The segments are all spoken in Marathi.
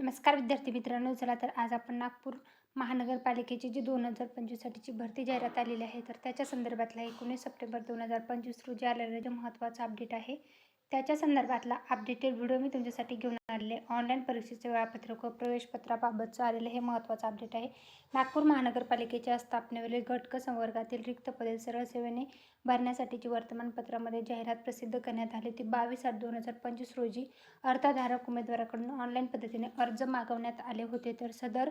नमस्कार विद्यार्थी मित्रांनो चला तर आज आपण नागपूर महानगरपालिकेची जी दोन हजार पंचवीससाठीची भरती जाहिरात आलेली आहे तर त्याच्या संदर्भातला एकोणीस सप्टेंबर दोन हजार पंचवीस रोजी आलेला जो महत्त्वाचा अपडेट आहे त्याच्या संदर्भातला अपडेटेड व्हिडिओ मी तुमच्यासाठी घेऊन आलेले. ऑनलाईन परीक्षेचे वेळापत्रक व प्रवेशपत्राबाबतचं आलेलं हे महत्त्वाचं अपडेट आहे. नागपूर महानगरपालिकेच्या स्थापनेवरील घटक संवर्गातील रिक्त पदे सरळ सेवेने भरण्यासाठीची वर्तमानपत्रामध्ये जाहिरात प्रसिद्ध करण्यात आली. ती बावीस आठ दोन हजार पंचवीस रोजी अर्थधारक उमेदवाराकडून ऑनलाईन पद्धतीने अर्ज मागवण्यात आले होते. तर सदर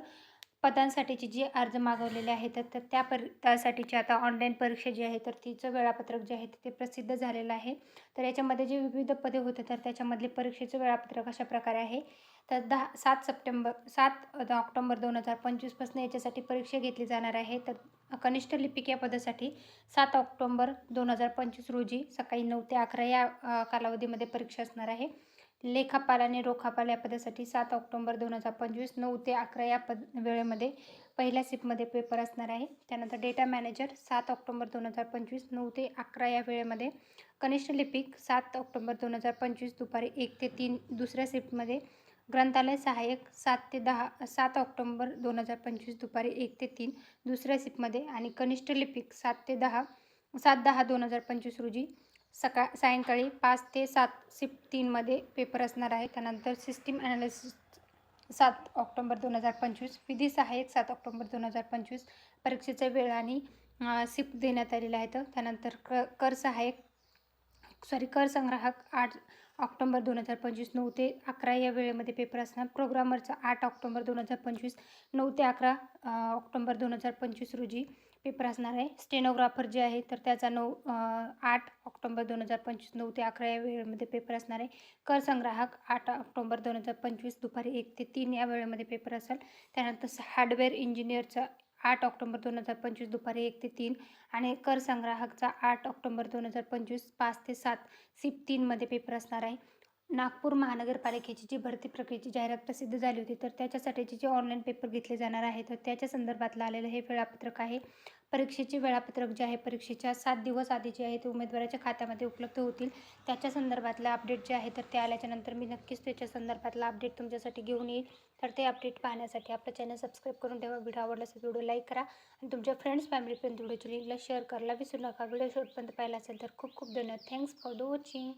पदांसाठीची जी अर्ज मागवलेले आहेत तर त्या पर त्यासाठीची आता ऑनलाईन परीक्षा जी आहे तर तिचं वेळापत्रक जे आहे ते प्रसिद्ध झालेलं आहे. तर याच्यामध्ये जे विविध पदे होते तर त्याच्यामधले परीक्षेचं वेळापत्रक अशा प्रकारे आहे. तर दहा सात सप्टेंबर सात ऑक्टोंबर दोन हजार पंचवीसपासून याच्यासाठी परीक्षा घेतली जाणार आहे. तर कनिष्ठ लिपिक या पदासाठी सात ऑक्टोंबर दोन हजार पंचवीस रोजी सकाळी नऊ ते अकरा या कालावधीमध्ये परीक्षा असणार आहे. लेखापाल आणि रोखापाल या पदासाठी सात ऑक्टोंबर दोन हजार पंचवीस नऊ ते अकरा या पद वेळेमध्ये पहिल्या सिपमध्ये पेपर असणार आहे. त्यानंतर डेटा मॅनेजर सात ऑक्टोंबर दोन हजार पंचवीस नऊ ते अकरा या वेळेमध्ये कनिष्ठ लिपिक सात ऑक्टोंबर दोन हजार पंचवीस दुपारी एक ते तीन दुसऱ्या शिफ्टमध्ये ग्रंथालय सहाय्यक सात ते दहा सात ऑक्टोंबर दोन हजार पंचवीस दुपारी एक ते तीन दुसऱ्या शिफ्टमध्ये आणि कनिष्ठ लिपिक सात ते दहा सात दहा दोन हजार पंचवीस रोजी सकाळ सायंकाळी पाच ते सात शिफ्ट तीनमध्ये पेपर असणार आहे. त्यानंतर सिस्टीम ॲनालिसिस सात ऑक्टोंबर दोन हजार पंचवीस विधी सहाय्यक सात ऑक्टोंबर दोन हजार पंचवीस परीक्षेचा वेळ आणि शिफ्ट देण्यात आलेला आहे त्यानंतर क कर सहाय्यक सॉरी कर संग्राहक आठ ऑक्टोंबर दोन हजार पंचवीस नऊ ते अकरा या वेळेमध्ये पेपर असणार. प्रोग्रामरचा आठ ऑक्टोंबर दोन हजार पंचवीस नऊ ते अकरा ऑक्टोंबर दोन हजार पंचवीस रोजी पेपर असणार आहे. स्टेनोग्राफर जे आहे तर त्याचा नऊ आठ ऑक्टोंबर दोन हजार पंचवीस नऊ ते अकरा या वेळेमध्ये पेपर असणार आहे. कर संग्राहक आठ ऑक्टोंबर दोन हजार पंचवीस दुपारी एक ते तीन या वेळेमध्ये पेपर असेल. त्यानंतर हार्डवेअर इंजिनियरचा आठ ऑक्टोंबर दोन हजार पंचवीस दुपारी एक ते तीन. आणि कर संग्राहकचा आठ ऑक्टोंबर दोन हजार पंचवीस पाच ते सात सिप तीनमध्ये पेपर असणार आहे. नागपूर महानगरपालिकेची जी भरती प्रक्रियेची जाहिरात प्रसिद्ध झाली होती तर त्याच्यासाठीचे जे ऑनलाईन पेपर घेतले जाणार आहे तर त्याच्या संदर्भातलं आलेलं हे वेळापत्रक आहे. परीक्षेचे वेळापत्रक जे आहे परीक्षेच्या सात दिवस आधी जे आहे ते उमेदवाराच्या खात्यामध्ये उपलब्ध होतील. त्याच्या संदर्भातलं अपडेट जे आहे तर ते आल्याच्यानंतर मी नक्कीच त्याच्या संदर्भातला अपडेट तुमच्यासाठी घेऊन येईल. तर ते अपडेट पाहण्यासाठी आपलं चॅनल सबस्क्राईब करून ठेवा. व्हिडिओ आवडला असेल व्हिडिओ लाईक करा आणि तुमच्या फ्रेंड्स फॅमिलीपर्यंत व्हिडिओची लिंकला शेअर करायला विसरू नका. व्हिडिओ शेवटपर्यंत पाहिला असेल तर खूप खूप धन्यवाद. Thanks for the watching